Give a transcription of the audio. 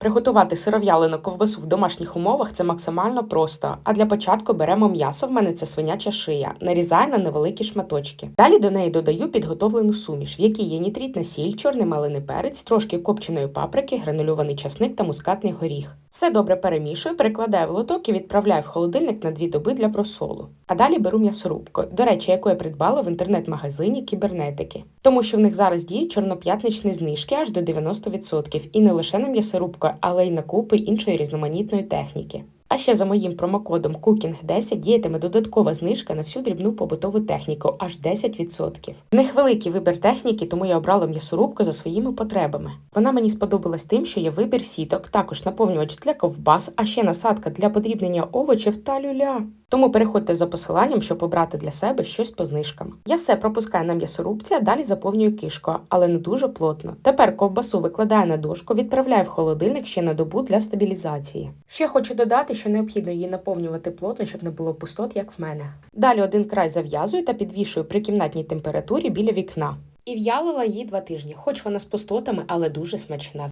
Приготувати сиров'ялену ковбасу в домашніх умовах це максимально просто. А для початку беремо м'ясо, в мене це свиняча шия, нарізаю на невеликі шматочки. Далі до неї додаю підготовлену суміш, в якій є нітритна сіль, чорний малиний перець, трошки копченої паприки, гранульований часник та мускатний горіх. Все добре перемішую, перекладаю в лоток і відправляю в холодильник на дві доби для просолу. А далі беру м'ясорубку, до речі, яку я придбала в інтернет-магазині кібернетики, тому що в них зараз діють чорноп'ятничні знижки аж до 90%, і не лише на м'ясорубку, але й на купи іншої різноманітної техніки. А ще за моїм промокодом Cooking10 діятиме додаткова знижка на всю дрібну побутову техніку аж 10%. В них великий вибір техніки, тому я обрала м'ясорубку за своїми потребами. Вона мені сподобалась тим, що є вибір сіток, також наповнювач для ковбас, а ще насадка для подрібнення овочів та люля. Тому переходьте за посиланням, щоб обрати для себе щось по знижкам. Я все пропускаю на м'ясорубці, а далі заповнюю кишкою, але не дуже плотно. Тепер ковбасу викладаю на дошку, відправляю в холодильник ще на добу для стабілізації. Ще хочу додати, що необхідно її наповнювати плотно, щоб не було пустот, як в мене. Далі один край зав'язую та підвішую при кімнатній температурі біля вікна. І в'ялила її два тижні, хоч вона з пустотами, але дуже смачна.